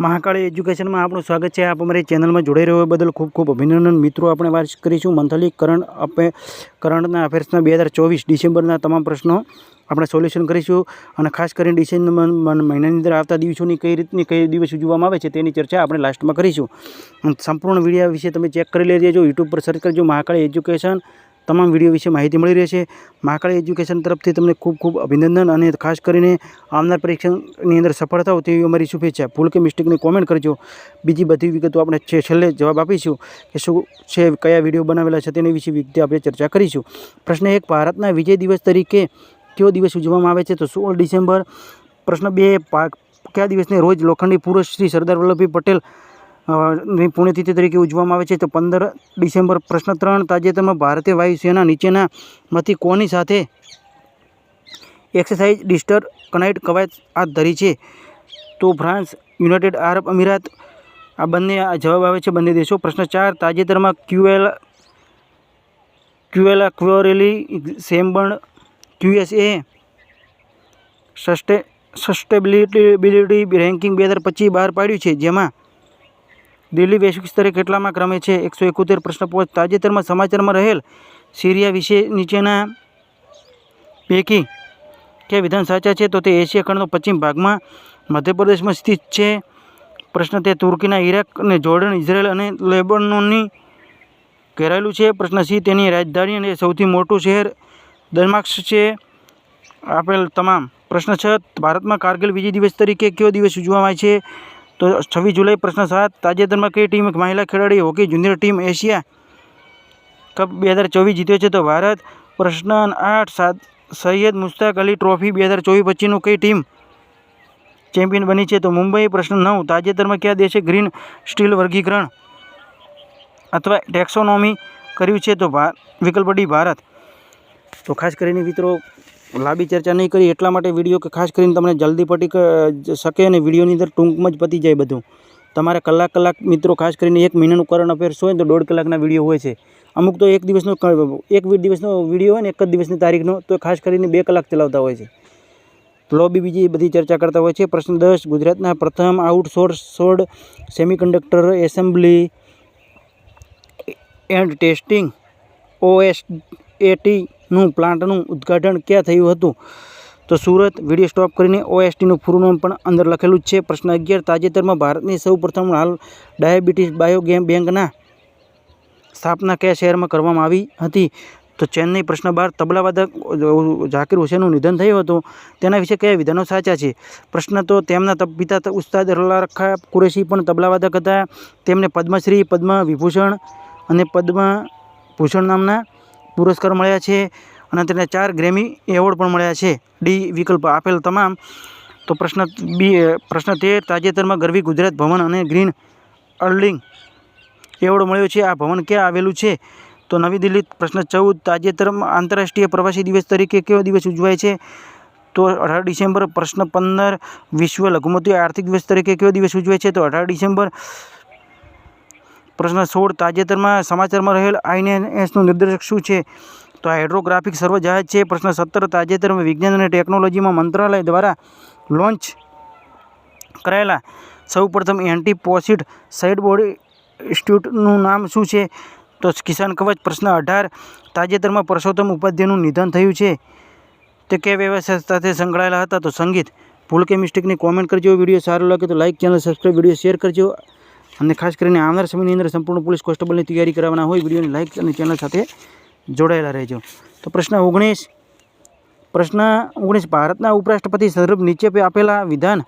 મહાકાળી એજ્યુકેશનમાં આપણું સ્વાગત છે. આપ અમારી ચેનલમાં જોડાઈ રહ્યો બદલ ખૂબ ખૂબ અભિનંદન. મિત્રો, આપણે વાત કરીશું મંથલી કરંટ અપે કરંટના અફેર્સના બે હજાર ચોવીસ ડિસેમ્બરના તમામ પ્રશ્નો. આપણે સોલ્યુશન કરીશું અને ખાસ કરીને ડિસેમ્બર મહિનાની અંદર આવતા દિવસોની કઈ રીતની, કઈ દિવસ ઉજવવામાં આવે છે તેની ચર્ચા આપણે લાસ્ટમાં કરીશું. સંપૂર્ણ વિડીયા વિશે તમે ચેક કરી લેજો. યુટ્યુબ પર સર્ચ કરજો મહાકાળી એજ્યુકેશન. તમામ વીડિયો વિશે માહિતી મળી રહેશે મહાકાળી એજ્યુકેશન તરફથી તમને ખૂબ ખૂબ અભિનંદન અને ખાસ કરીને આવનાર પરીક્ષાની અંદર સફળ થાવ તેવી અમારી શુભેચ્છા. ભૂલ કે મિસ્ટેકની કોમેન્ટ કરજો. બીજી બધી વિગતો આપણે છે છેલ્લે જવાબ આપીશું કે શું છે, કયા વીડિયો બનાવેલા છે તેની વિશે વિગતે આપણે ચર્ચા કરીશું. પ્રશ્ન એક, ભારતના વિજય દિવસ તરીકે કયો દિવસ ઉજવવામાં આવે છે? તો સોળ ડિસેમ્બર. પ્રશ્ન બે કયા દિવસને રોજ લોખંડી પુરુષ શ્રી સરદાર વલ્લભભાઈ પટેલ ની પુણ્યતિથિ તરીકે ઉજવવામાં આવે છે. તો પંદર ડિસેમ્બર પ્રશ્ન ત્રણ, તાજેતરમાં ભારતીય વાયુસેના નીચેનામાંથી કોની સાથે એક્સરસાઇઝ ડિસ્ટર કનાઇટ કવાયત હાથ ધરી છે? તો ફ્રાન્સ, યુનાઇટેડ આરબ અમીરાત, આ બંને જવાબ આવે છે બંને દેશો. પ્રશ્ન ચાર, તાજેતરમાં ક્યુએલ, ક્યુએલા ક્વોરેલી સેમ્બર્ન ક્યુએસએ સસ્ટે, સસ્ટેબિલિટી રેન્કિંગ બે હજાર પચીસ બહાર પાડ્યું છે. જેમાં દિલ્હી વૈશ્વિક સ્તરે કેટલામાં ક્રમે છે? એકસો એકોતેર પ્રશ્ન પાંચ તાજેતરમાં સમાચારમાં રહેલ સિરિયા વિશે નીચેના પૈકી કે વિધાન સાચા છે? તો તે એશિયા ખંડનો પશ્ચિમ ભાગમાં મધ્યપ્રદેશમાં સ્થિત છે. પ્રશ્ન તે તુર્કીના ઇરાક અને જોર્ડન, ઇઝરાયલ અને લેબનોનની ઘેરાયેલું છે. પ્રશ્ન સી, તેની રાજધાની અને સૌથી મોટું શહેર દરમાક્સ છે. આપેલ તમામ પ્રશ્ન છ, ભારતમાં કારગિલ વિજય દિવસ તરીકે કયો દિવસ ઉજવવામાં આવે છે? તો છવ્વીસ જુલાઈ પ્રશ્ન સાત, તાજેતરમાં કઈ ટીમ મહિલા ખેલાડી, hockey junior team Asia cup બે હજાર ચોવીસ જીત્યો છે? તો ભારત પ્રશ્ન આઠ, સાત, સૈયદ મુશ્તાક અલી ટ્રોફી બે હજાર ચોવીસ પચીસનું કઈ ટીમ ચેમ્પિયન બની છે? તો મુંબઈ પ્રશ્ન નવ, તાજેતરમાં કયા દેશે ગ્રીન સ્ટીલ વર્ગીકરણ અથવા ટેક્સોનોમી કર્યું છે? તો વિકલ્પ ડી ભારત. તો ખાસ કરીને મિત્રો લાંબી ચર્ચા નહીં કરી, એટલા માટે વીડિયો કે ખાસ કરીને તમને જલ્દી પટી શકે અને વિડીયોની અંદર ટૂંકમાં જ પતી જાય બધું. તમારે કલાક કલાક મિત્રો ખાસ કરીને એક મહિનાનું કરંટ અફેર્સ હોય તો દોઢ કલાકના વીડિયો હોય છે. અમુક તો એક દિવસનો એક દિવસનો વીડિયો હોય ને એક જ દિવસની તારીખનો, તો ખાસ કરીને બે કલાક ચલાવતા હોય છે. લોબી બીજી બધી ચર્ચા કરતા હોય છે. પ્રશ્ન દસ, ગુજરાતના પ્રથમ outsource sourced semiconductor assembly and testing OS એટીનું પ્લાન્ટનું ઉદ્ઘાટન ક્યાં થયું હતું? તો સુરત, વીડિયો સ્ટોપ કરીને ઓએસટીનું પૂરું નામ પણ અંદર લખેલું છે. પ્રશ્ન અગિયાર, તાજેતરમાં ભારતની સૌ હાલ ડાયાબિટીસ બાયોગેમ બેંકના સ્થાપના કયા શહેરમાં કરવામાં આવી હતી? તો ચેન્નઈ પ્રશ્ન બાર તબલાવાદક ઝાકીર હુસેનનું નિધન થયું હતું. તેના વિશે કયા વિધાનો સાચા છે? પ્રશ્ન તો તેમના પિતા ઉસ્તાદ રખા કુરેશી પણ તબલાવાદક હતા. તેમને પદ્મશ્રી પદ્મ વિભૂષણ અને પદ્મ ભૂષણ નામના પુરસ્કાર મળ્યા છે અને તેને ચાર ગ્રેમી એવોર્ડ પણ મળ્યા છે. ડી વિકલ્પ આપેલ તમામ. તો પ્રશ્ન બી પ્રશ્ન તેર, તાજેતરમાં ગરવી ગુજરાત ભવન અને ગ્રીન અર્લિંગ એવોર્ડ મળ્યો છે. આ ભવન ક્યાં આવેલું છે? તો નવી દિલ્હી, પ્રશ્ન ચૌદ તાજેતરમાં આંતરરાષ્ટ્રીય પ્રવાસી દિવસ તરીકે કયો દિવસ ઉજવાય છે? તો અઢાર ડિસેમ્બર, પ્રશ્ન પંદર, વિશ્વ લઘુમતી આર્થિક દિવસ તરીકે કયો દિવસ ઉજવાય છે? તો અઢાર ડિસેમ્બર પ્રશ્ન સોળ તાજેતરમાં સમાચારમાં રહેલ આઈએનએસનું નિર્દેશક શું છે? તો હાઇડ્રોગ્રાફિક સર્વ જહાજ છે. પ્રશ્ન સત્તર, તાજેતરમાં વિજ્ઞાન અને ટેકનોલોજીમાં મંત્રાલય દ્વારા લોન્ચ કરાયેલા સૌપ્રથમ એન્ટીપોસિડ સાઇડ બોડી ઇન્સ્ટિટ્યૂટનું નામ શું છે? તો કિસાન કવચ પ્રશ્ન અઢાર, તાજેતરમાં પરસોત્તમ ઉપાધ્યાયનું નિધન થયું છે. તે કે વ્યવસાય સાથે સંકળાયેલા હતા તો સંગીત. ભૂલ કે મિસ્ટેકની કોમેન્ટ કરજો. વીડિયો સારો લાગે તો like channel subscribe video share કરજો. અને ખાસ કરીને આવનાર સમયની અંદર સંપૂર્ણ પોલીસ કોન્સ્ટેબલની તૈયારી કરાવવાના હોય, વિડીયોને લાઇક અને ચેનલ સાથે જોડાયેલા રહેજો. તો પ્રશ્ન ઓગણીસ. પ્રશ્ન ઓગણીસ, ભારતના ઉપરાષ્ટ્રપતિ સંદર્ભ નીચે આપેલા વિધાન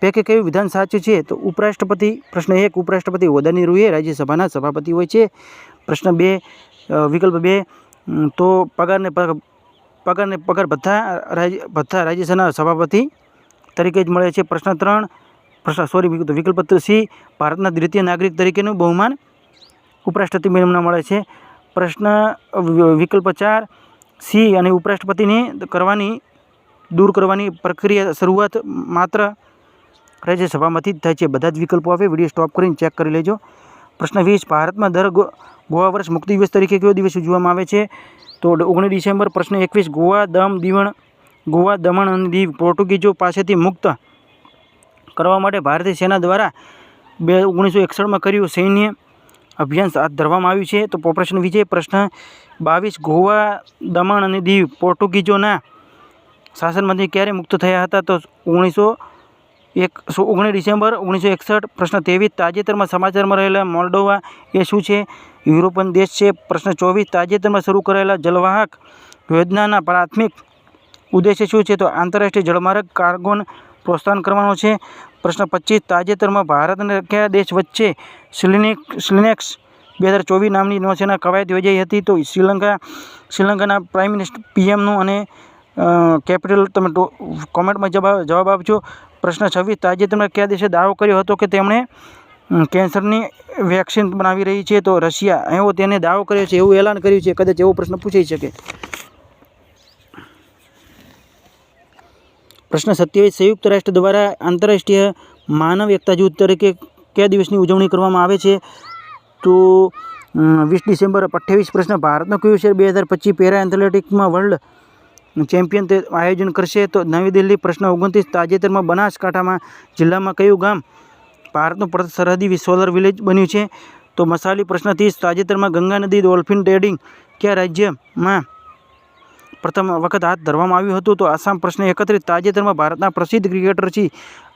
પૈકી કયું વિધાન સાચું છે? તો ઉપરાષ્ટ્રપતિ, પ્રશ્ન એક, ઉપરાષ્ટ્રપતિ હોદ્દાની રૂએ રાજ્યસભાના સભાપતિ હોય છે. પ્રશ્ન બે વિકલ્પ બે તો પગારને પગ- પગારને પગાર ભથ્થા રાજ્ય, ભથ્થા રાજ્યસભાના સભાપતિ તરીકે જ મળે છે. પ્રશ્ન ત્રણ સોરી વિકલ્પ વિકલ્પ સી, ભારતના દ્વિતીય નાગરિક તરીકેનું બહુમાન ઉપરાષ્ટ્રપતિ મેળવના મળે છે. પ્રશ્ન વિકલ્પ ચાર, સી અને ઉપરાષ્ટ્રપતિને કરવાની, દૂર કરવાની પ્રક્રિયા શરૂઆત માત્ર રાજ્યસભામાંથી જ થાય છે. બધા જ વિકલ્પો આવે વીડિયો સ્ટોપ કરીને ચેક કરી લેજો. પ્રશ્ન વીસ, ભારતમાં દર ગોવા વર્ષ મુક્તિ દિવસ તરીકે કયો દિવસ ઉજવવામાં આવે છે? તો ઓગણીસ ડિસેમ્બર, પ્રશ્ન એકવીસ, ગોવા દમ દીવણ, ગોવા દમણ અને દીવ પોર્ટુગીઝો પાસેથી મુક્ત કરવા માટે ભારતીય સેના દ્વારા બે ઓગણીસો એકસઠમાં કર્યું સૈન્ય અભિયાન હાથ ધરવામાં આવ્યું છે. તો ઓપરેશન વિજય પ્રશ્ન બાવીસ ગોવા દમણ અને દીવ પોર્ટુગીઝોના શાસનમાંથી ક્યારે મુક્ત થયા હતા? તો ઓગણીસો એક ઓગણીસ ડિસેમ્બર ઓગણીસો એકસઠ પ્રશ્ન ત્રેવીસ, તાજેતરમાં સમાચારમાં રહેલા મોલ્ડોવા એ શું છે? યુરોપિયન દેશ છે. પ્રશ્ન ચોવીસ, તાજેતરમાં શરૂ કરાયેલા જલવાહક યોજનાના પ્રાથમિક ઉદ્દેશ્ય શું છે? તો આંતરરાષ્ટ્રીય જળમાર્ગ કાર્ગોન પ્રોત્સાહન કરવાનો છે. પ્રશ્ન પચીસ, તાજેતરમાં ભારત અને કયા દેશ વચ્ચે સિલિનિક, સિલિનેક્સ બે હજાર ચોવીસ નામની નૌસેના કવાયત યોજાઈ હતી. તો શ્રીલંકા, શ્રીલંકાના પ્રાઇમ મિનિસ્ટર પીએમનું અને કેપિટલ તમે કોમેન્ટમાં જવાબ જવાબ આપજો. પ્રશ્ન છવ્વીસ, તાજેતરમાં કયા દેશે દાવો કર્યો હતો કે તેમણે કેન્સરની વેક્સિન બનાવી રહી છે? તો રશિયા, એવો તેને દાવો કર્યો છે એવું એલાન કર્યું છે. કદાચ એવો પ્રશ્ન પૂછાઈ શકે. પ્રશ્ન સત્યાવીસ સંયુક્ત રાષ્ટ્ર દ્વારા આંતરરાષ્ટ્રીય માનવ એકતા જૂથ તરીકે કયા દિવસની ઉજવણી કરવામાં આવે છે? તો વીસ ડિસેમ્બર અઠ્ઠાવીસ પ્રશ્ન, ભારતનો કયું શહેર બે હજાર પચીસ પેરા એથ્લેટિક્સમાં વર્લ્ડ ચેમ્પિયન આયોજન કરશે? તો, નવી દિલ્હી પ્રશ્ન ઓગણત્રીસ, તાજેતરમાં બનાસકાંઠામાં જિલ્લામાં કયું ગામ ભારતનું પ્રથમ સરહદી સોલર વિલેજ બન્યું છે? તો, મસાલી પ્રશ્ન ત્રીસ, તાજેતરમાં ગંગા નદી ડોલ્ફિન ટ્રેડિંગ કયા રાજ્યમાં પ્રથમ વખત હાથ ધરવામાં આવ્યું હતું, તો આસામ પ્રશ્ન એકત્રિત. તાજેતરમાં ભારતના પ્રસિદ્ધ ક્રિકેટર છે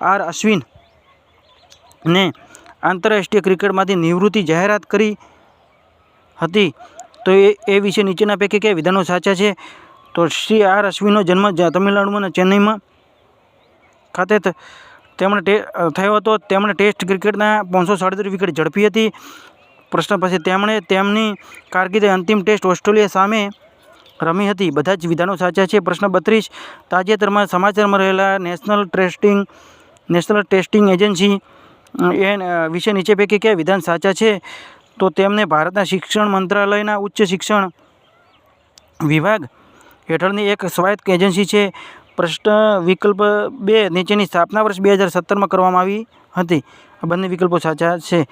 આર અશ્વિન ને આંતરરાષ્ટ્રીય ક્રિકેટમાંથી નિવૃત્તિ જાહેરાત કરી હતી. તો એ એ વિશે નીચેના પૈકી કયા વિધાનો સાચા છે? તો શ્રી આર અશ્વિનનો જન્મ તમિલનાડુમાં ચેન્નઈમાં ખાતે તેમણે થયો હતો. તેમણે ટેસ્ટ ક્રિકેટના પાંચસો સાડત્રીસ વિકેટ ઝડપી હતી. પ્રશ્ન પછી તેમણે તેમની કારકિર્દી અંતિમ ટેસ્ટ ઓસ્ટ્રેલિયા સામે રમી હતી. બધા જ વિધાનો સાચા છે. પ્રશ્ન બત્રીસ. તાજેતરમાં સમાચારમાં રહેલા national testing national testing agency એ વિશે નીચે પૈકી કયા વિધાન સાચા છે? તો તેમને ભારતના શિક્ષણ મંત્રાલયના ઉચ્ચ શિક્ષણ વિભાગ હેઠળની એક સ્વાયત્ત એજન્સી છે. પ્રશ્ન વિકલ્પ બે, નીચેની સ્થાપના વર્ષ બે હજાર સત્તરમાં કરવામાં આવી હતી. આ બંને વિકલ્પો સાચા છે.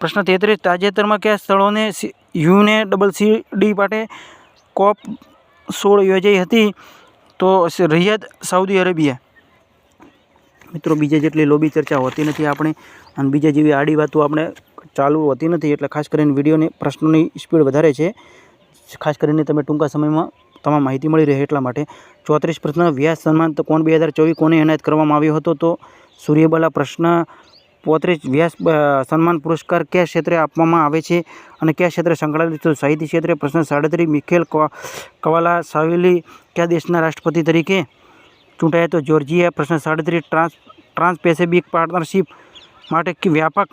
પ્રશ્ન તેત્રીસ. તાજેતરમાં કયા સ્થળોને યુને ડબલ સી, ડી માટે કોપ સોળ યોજાઈ હતી, તો રિયાદ સાઉદી અરેબિયા. મિત્રો, બીજા જેટલી લોબી ચર્ચા હોતી નથી આપણે, અને બીજા જેવી આડી વાતો આપણે ચાલુ હોતી નથી, એટલે ખાસ કરીને વિડીયોની પ્રશ્નોની સ્પીડ વધારે છે. ખાસ કરીને તમે ટૂંકા સમયમાં તમામ માહિતી મળી રહે એટલા માટે. ચોત્રીસ પ્રશ્ન વ્યાસ સન્માન, તો કોણ બે હજાર ચોવીસ કોને એનાયત કરવામાં આવ્યો હતો? તો સૂર્યબાલા પ્રશ્ન પોત્રીસ વ્યાસ સન્માન પુરસ્કાર કયા ક્ષેત્રે આપવામાં આવે છે અને કયા ક્ષેત્રે સંકળાયેલું તો સાહિત્ય ક્ષેત્રે પ્રશ્ન સાડત્રીસ મિખેલ કવાલા, સાવેલી કયા દેશના રાષ્ટ્રપતિ તરીકે ચૂંટાયા? તો જોર્જિયા પ્રશ્ન સાડત્રીસ ટ્રાન્સ ટ્રાન્સ પેસેફિક પાર્ટનરશિપ માટે વ્યાપક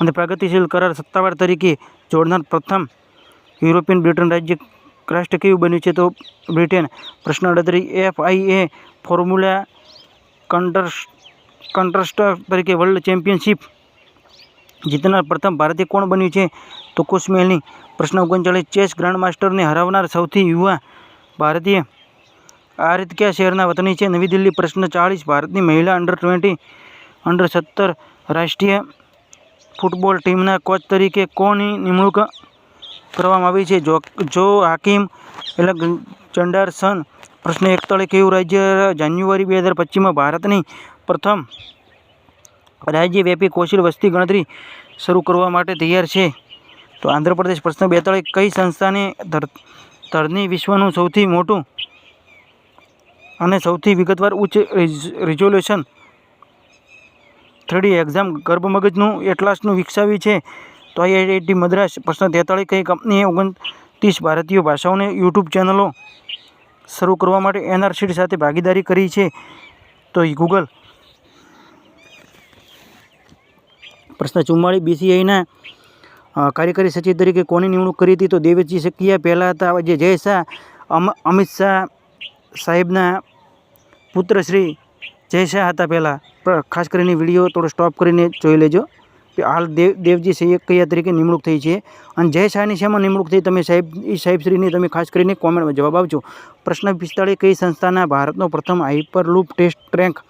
અને પ્રગતિશીલ કરાર સત્તાવાર તરીકે જોડનાર પ્રથમ યુરોપિયન બ્રિટન રાજ્ય રાષ્ટ્ર કયું બન્યું છે? તો બ્રિટેન, પ્રશ્ન અડત્રીસ એફ આઈ એ ફોર્મ્યુલા કંટર્સ કંટ્રસ્ટર તરીકે વર્લ્ડ ચેમ્પિયનશિપ જીતનાર પ્રથમ ભારતીય કોણ બન્યું છે? તો કુશમેલની પ્રશ્ન ઓગણચાળીસ. ચેસ ગ્રાન્ડ માસ્ટરને હરાવનાર સૌથી યુવા ભારતીય આ રીત કયા શહેરના વતની છે? નવી દિલ્હી પ્રશ્ન ચાળીસ. ભારતની મહિલા અંડર ટ્વેન્ટી અંડર સત્તર રાષ્ટ્રીય ફૂટબોલ ટીમના કોચ તરીકે કોની નિમણૂક કરવામાં આવી છે? જો જો હાકીમ એલેક્ઝાન્ડરસન પ્રશ્ન એકતાળીસ. કેવું રાજ્ય જાન્યુઆરી બે હજાર પચીસમાં ભારતની પ્રથમ રાજ્યવ્યાપી કોશિલ વસ્તી ગણતરી શરૂ કરવા માટે તૈયાર છે. તો આંધ્રપ્રદેશ પ્રશ્ન બેતાળીસ કઈ સંસ્થાને ધર, ધરની વિશ્વનું સૌથી મોટું અને સૌથી વિગતવાર ઉચ્ચ રિઝોલ્યુશન થ્રીડી એક્ઝામ ગર્ભમગજનું એટલાસનું વિકસાવી છે? તો આઈઆઈટી મદ્રાસ, પ્રશ્ન તેતાળીસ કઈ કંપનીએ ઓગણત્રીસ ભારતીય ભાષાઓને યુટ્યુબ ચેનલો શરૂ કરવા માટે એનઆરસી સાથે ભાગીદારી કરી છે? તો ગૂગલ પ્રશ્ન ચુમ્માળીસ બીસીઆઈના કાર્યકારી સચિવ તરીકે કોની નિમણૂક કરી હતી તો દેવજી સકિયા પહેલાં હતા જે જય શાહ, અમ, અમિત શાહ સાહેબના પુત્ર શ્રી જય શાહ હતા પહેલાં. ખાસ કરીને વીડિયો થોડો સ્ટોપ કરીને જોઈ લેજો. કે હાલ દેવ, દેવજી સૈયકૈયા તરીકે નિમણૂક થઈ છે. અને જય શાહની શેમાં નિમણૂક થઈ તમે સાહેબ એ સાહેબશ્રીની તમે ખાસ કરીને કોમેન્ટમાં જવાબ આપજો. પ્રશ્ન પિસ્તાળીસ કઈ સંસ્થાના ભારતનો પ્રથમ હાઇપરલૂપ ટેસ્ટ ટ્રેક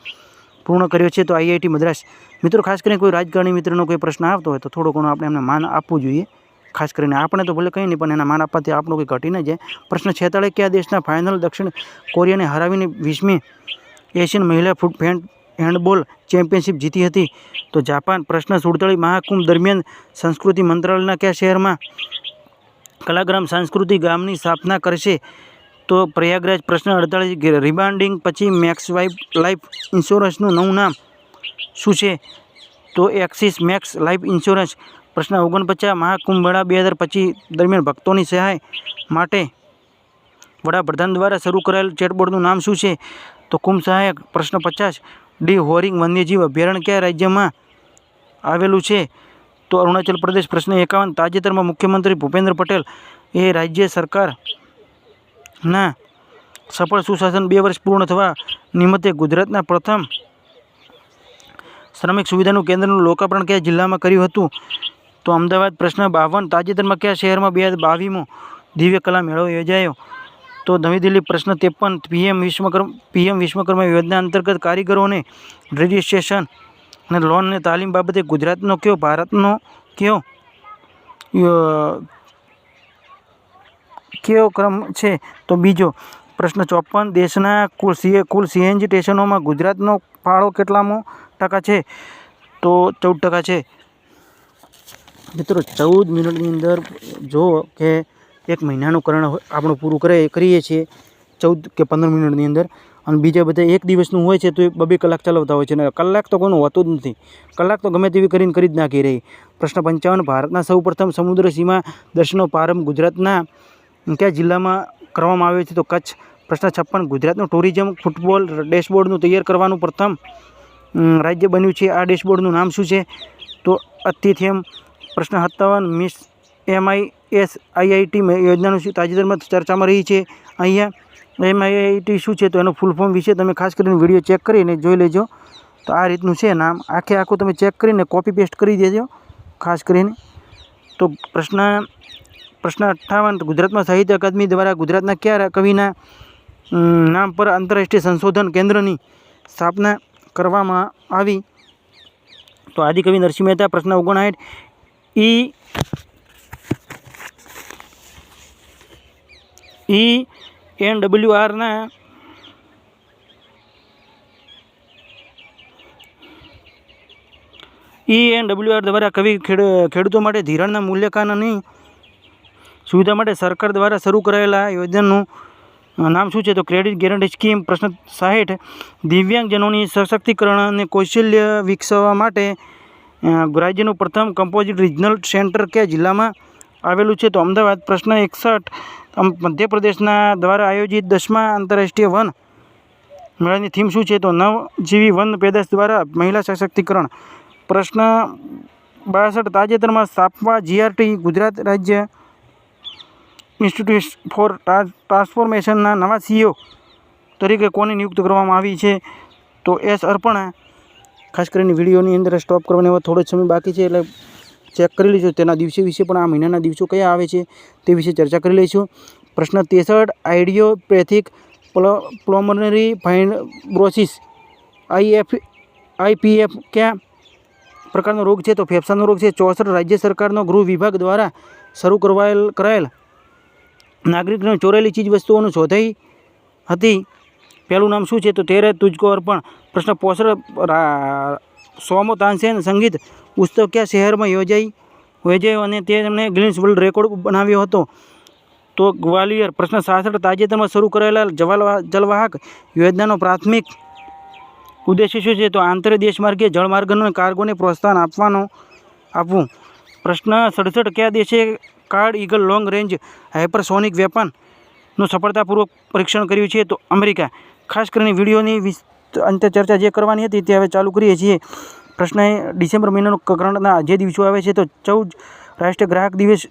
પૂર્ણ કર્યો છે, તો આઈઆઈટી મદ્રાસ. મિત્રો, ખાસ કરીને કોઈ રાજકારણી મિત્રનો કોઈ પ્રશ્ન આવતો હોય, તો થોડું ઘણું આપણે એમને માન આપવું જોઈએ. ખાસ કરીને આપણે તો ભલે કંઈ નહીં, પણ એના માન આપવાથી આપણું કંઈ ઘટી ન જાય. પ્રશ્ન છેતાળીસ કયા દેશના ફાઇનલ દક્ષિણ કોરિયાને હરાવીને વીસમી એશિયન મહિલા ફૂટ હેન્ડબોલ ચેમ્પિયનશિપ જીતી હતી? તો જાપાન પ્રશ્ન સુડતાળીસ મહાકુંભ દરમિયાન સંસ્કૃતિ મંત્રાલયના કયા શહેરમાં કલાગ્રામ સાંસ્કૃતિક ગામની સ્થાપના કરશે? તો પ્રયાગરાજ પ્રશ્ન અડતાળીસ રિબાન્ડિંગ પછી મેક્સ વાઇફ લાઈફ ઇન્સ્યોરન્સનું નવું નામ શું છે? તો એક્સિસ મેક્સ લાઈફ ઇન્સ્યોરન્સ પ્રશ્ન ઓગણપચાસ મહાકુંભળા બે હજાર પચીસ દરમિયાન ભક્તોની સહાય માટે વડાપ્રધાન દ્વારા શરૂ કરાયેલ ચેટબોર્ડનું નામ શું છે? તો કુંભ સહાયક પ્રશ્ન પચાસ, ડી હોરિંગ વન્યજીવ અભયારણ્ય કયા રાજ્યમાં આવેલું છે? તો અરુણાચલ પ્રદેશ પ્રશ્ન એકાવન, તાજેતરમાં મુખ્યમંત્રી ભૂપેન્દ્ર પટેલ એ રાજ્ય સરકારના સફળ સુશાસન બે વર્ષ પૂર્ણ થવા નિમિત્તે ગુજરાતના પ્રથમ શ્રમિક સુવિધાનું કેન્દ્રનું લોકાર્પણ કયા જિલ્લામાં કર્યું હતું? તો અમદાવાદ પ્રશ્ન બાવન, તાજેતરમાં કયા શહેરમાં બે હજાર બાવીમો દિવ્ય કલા મેળો યોજાયો? તો નવી દિલ્હી પ્રશ્ન ત્રેપન, પીએમ વિશ્વકર્મ, પીએમ વિશ્વકર્મા યોજના અંતર્ગત કારીગરોને રજિસ્ટ્રેશન અને લોન અને તાલીમ બાબતે ગુજરાતનો કયો, ભારતનો કયો કયો ક્રમ છે? તો બીજો પ્રશ્ન ચોપન, દેશના કુલ સીએ કુલ સીએનજી સ્ટેશનોમાં ગુજરાતનો ફાળો કેટલામો ટકા છે? તો ચૌદ ટકા છે. મિત્રો, ચૌદ મિનિટની અંદર જો કે એક મહિનાનું કરણ આપણું પૂરું કરે, કરીએ છીએ ચૌદ કે પંદર મિનિટની અંદર. અને બીજા બધા એક દિવસનું હોય છે તો એ બબે કલાક ચલાવતા હોય છે. અને કલાક તો કોઈનું હોતું જ નથી. કલાક તો ગમે તેવી કરીને કરી જ નાખી રહી. પ્રશ્ન પંચાવન, ભારતના સૌપ્રથમ સમુદ્ર સીમા દર્શનનો પ્રારંભ ગુજરાતના કયા જિલ્લામાં કરવામાં આવ્યો છે તો કચ્છ પ્રશ્ન છપ્પન, ગુજરાતનું ટુરિઝમ ફૂટબોલ ડેશબોર્ડનું તૈયાર કરવાનું પ્રથમ રાજ્ય બન્યું છે. આ ડેશબોર્ડનું નામ શું છે? તો અતિથિયમ પ્રશ્ન સત્તાવન, મિસ એમઆઈ એસ આઈઆઈટી યોજનાનું શું તાજેતરમાં ચર્ચામાં રહી છે? અહીંયા એમઆઈઆઈટી શું છે? તો એનું ફૂલ ફોર્મ વિશે તમે ખાસ કરીને વીડિયો ચેક કરીને જોઈ લેજો. તો આ રીતનું છે નામ. આખે આખું તમે ચેક કરીને કોપી પેસ્ટ કરી દેજો, ખાસ કરીને. તો પ્રશ્ન પ્રશ્ન અઠ્ઠાવન ગુજરાતમાં સાહિત્ય અકાદમી દ્વારા ગુજરાતના કયા કવિના નામ પર આંતરરાષ્ટ્રીય સંશોધન કેન્દ્રની સ્થાપના કરવામાં આવી? તો આદિકવિ નરસિંહ મહેતા, પ્રશ્ન ઓગણસાઠ. ઈ ઈ એન ડબલ્યુ આરના ઈ એન ડબલ્યુ આર દ્વારા કવિ ખેડ, ખેડૂતો માટે ધિરાણના મૂલ્યાંકનની સુવિધા માટે સરકાર દ્વારા શરૂ કરાયેલા યોજનાનું નામ શું છે? તો ક્રેડિટ ગેરંટી સ્કીમ પ્રશ્ન સાહીઠ. દિવ્યાંગજનોની સશક્તિકરણ અને કૌશલ્ય વિકસાવવા માટે રાજ્યનું પ્રથમ કમ્પોઝિટ રિજનલ સેન્ટર કયા જિલ્લામાં આવેલું છે. તો અમદાવાદ પ્રશ્ન એકસઠ. મધ્યપ્રદેશના દ્વારા આયોજિત દસમા આંતરરાષ્ટ્રીય વન મેળાની થીમ શું છે? તો નવજીવી વન પેદાશ દ્વારા મહિલા સશક્તિકરણ. પ્રશ્ન બાસઠ. તાજેતરમાં સ્થાપવા જીઆરટી ગુજરાત રાજ્ય ઇન્સ્ટિટ્યૂટ ફોર ટ્રાન્સ- ટ્રાન્સફોર્મેશનના નવા સીઈઓ તરીકે કોને નિયુક્ત કરવામાં આવી છે? તો એસ અર્પણા, ખાસ કરીને વિડીયોની અંદર સ્ટોપ કરવાની એવો થોડો સમય બાકી છે એટલે ચેક કરી લઈશું તેના દિવસે વિશે પણ આ મહિનાના દિવસો કયા આવે છે તે વિશે ચર્ચા કરી લઈશું. પ્રશ્ન ત્રેસઠ આઈડિયોપેથિક પ્લોમનરી ફાઇબ્રોસિસ આઈએફ આઈપીએફ ક્યાં પ્રકારનો રોગ છે? તો ફેફસાનો રોગ છે. ચોસઠ, રાજ્ય સરકારનો ગૃહ વિભાગ દ્વારા શરૂ કરવાયેલ કરાયેલ નાગરિકને ચોરેલી ચીજ વસ્તુઓનું શોધાઈ હતી. પહેલું નામ શું છે? તો તેરે તુજકો અર્પણ પ્રશ્ન પોષણ સોમો તાનસેન સંગીત ઉત્સવ કયા શહેરમાં યોજાઈ? યોજાયો અને તેમણે ગિનિસ વર્લ્ડ રેકોર્ડ બનાવ્યો હતો. તો ગ્વાલિયર, પ્રશ્ન સાસઠ, તાજેતરમાં શરૂ કરાયેલા જવાલ, જલવાહક યોજનાનો પ્રાથમિક ઉદ્દેશ્ય શું છે? તો આંતરદેશ માર્ગે જળમાર્ગનો કાર્ગોને પ્રોત્સાહન આપવાનો, આપવું. પ્રશ્ન સડસઠ, કયા દેશે card, eagle long range hypersonic વેપનનું સફળતાપૂર્વક પરીક્ષણ કર્યું છે. તો અમેરિકા, ખાસ કરીને વિડીયોની અંતે ચર્ચા જે કરવાની હતી તે હવે ચાલુ કરીએ છીએ. પ્રશ્ન એ, ડિસેમ્બર મહિનાનો કરંટના જે દિવસો આવે છે તો ચૌદ રાષ્ટ્રીય ગ્રાહક દિવસ,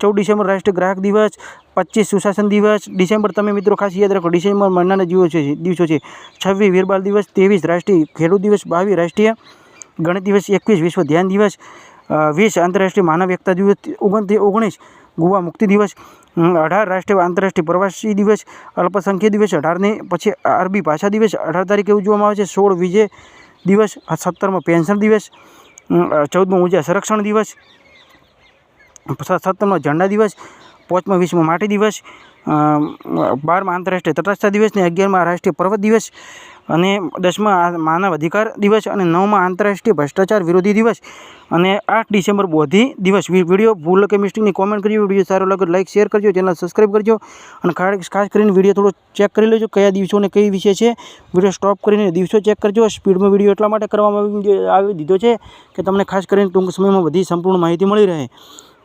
ચૌદ ડિસેમ્બર રાષ્ટ્રીય ગ્રાહક દિવસ, પચીસ સુશાસન દિવસ, ડિસેમ્બર તમે મિત્રો ખાસ યાદ રાખો, ડિસેમ્બર મહિનાના દિવસો છે દિવસો છે. છવ્વીસ વીરબાલ દિવસ, ત્રેવીસ રાષ્ટ્રીય ખેડૂત દિવસ, બાવીસ રાષ્ટ્રીય ગણિત દિવસ, એકવીસ વિશ્વ ધ્યાન દિવસ વીસ આંતરરાષ્ટ્રીય માનવ એકતા દિવસ ઓગણત્રીસ ઓગણીસ ગોવા મુક્તિ દિવસ અઢાર રાષ્ટ્રીય આંતરરાષ્ટ્રીય પ્રવાસી દિવસ અલ્પસંખ્ય દિવસ અઢારને પછી અરબી ભાષા દિવસ, અઢાર તારીખે ઉજવવામાં આવે છે, સોળ વિજય દિવસ, સત્તરમાં પેન્શન દિવસ ચૌદમાં ઊર્જા સંરક્ષણ દિવસ સત્તરમો ઝંડા દિવસ, પાંચમો વીસમાં માટી દિવસ બારમા આંતરરાષ્ટ્રીય તટસ્થતા દિવસ ને અગિયારમાં રાષ્ટ્રીય પર્વત દિવસ અને દસમા માનવ અધિકાર દિવસ અને નવમાં આંતરરાષ્ટ્રીય ભ્રષ્ટાચાર વિરોધી દિવસ. અને આઠ ડિસેમ્બર બોધી દિવસ. વીડિયો ભૂલ કે મિસ્ટેકની કોમેન્ટ કરજો, વીડિયો સારો લાગે લાઈક શેર કરજો ચેનલ સબસ્ક્રાઈબ કરજો. અને ખાસ કરીને વીડિયો થોડો ચેક કરી લેજો કયા દિવસો અને કઈ વિશે છે. વીડિયો સ્ટોપ કરીને દિવસો ચેક કરજો. સ્પીડમાં વીડિયો એટલા માટે કરવામાં આવી- દીધો છે કે તમને ખાસ કરીને ટૂંક સમયમાં બધી સંપૂર્ણ માહિતી મળી રહે.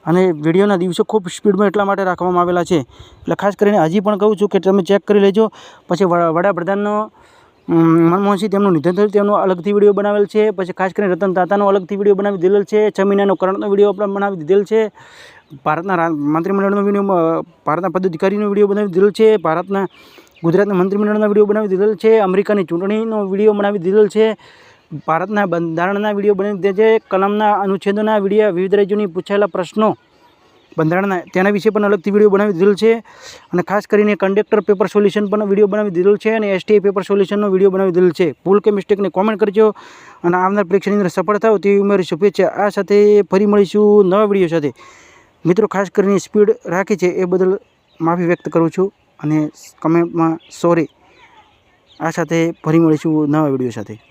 અને વિડીયોના દિવસો ખૂબ સ્પીડમાં એટલા માટે રાખવામાં આવેલા છે. એટલે ખાસ કરીને હજી પણ કહું છું કે તમે ચેક કરી લેજો. પછી વડાપ્રધાનનો મનમોહનસિંહ તેમનું નિધન થયું તેમનો અલગથી વીડિયો બનાવેલ છે. પછી ખાસ કરીને રતન તાતાનો અલગથી વીડિયો બનાવી દીધેલ છે. છ મહિનાનો કરંટનો વીડિયો આપણે બનાવી દીધેલ છે. ભારતના મંત્રીમંડળનો વીડિયો ભારતના પદાધિકારીનો વીડિયો બનાવી દીધેલ છે. ભારતના ગુજરાતના મંત્રીમંડળના વીડિયો બનાવી દીધેલ છે. અમેરિકાની ચૂંટણીનો વીડિયો બનાવી દીધેલ છે. ભારતના બંધારણના વીડિયો બનાવી દીધા છે. કલમના અનુચ્છેદોના વીડિયો વિવિધ રાજ્યોની પૂછાયેલા પ્રશ્નો બંધારણના તેના વિશે પણ અલગથી વીડિયો બનાવી દીધેલ છે અને ખાસ કરીને કંડક્ટર પેપર સોલ્યુશન પણ વીડિયો બનાવી દીધેલ છે અને એસટીઆઈ પેપર સોલ્યુશનનો વીડિયો બનાવી દીધેલ છે. ભૂલ કે મિસ્ટેકને કોમેન્ટ કરજો અને આવનાર પરીક્ષાની અંદર સફળ થાવ તેવી મારી શુભેચ્છા. આ સાથે ફરી મળીશું નવા વીડિયો સાથે. મિત્રો, ખાસ કરીને સ્પીડ રાખી છે એ બદલ માફી વ્યક્ત કરું છું અને કમેન્ટમાં સોરી આ સાથે ફરી મળીશું નવા વીડિયો સાથે.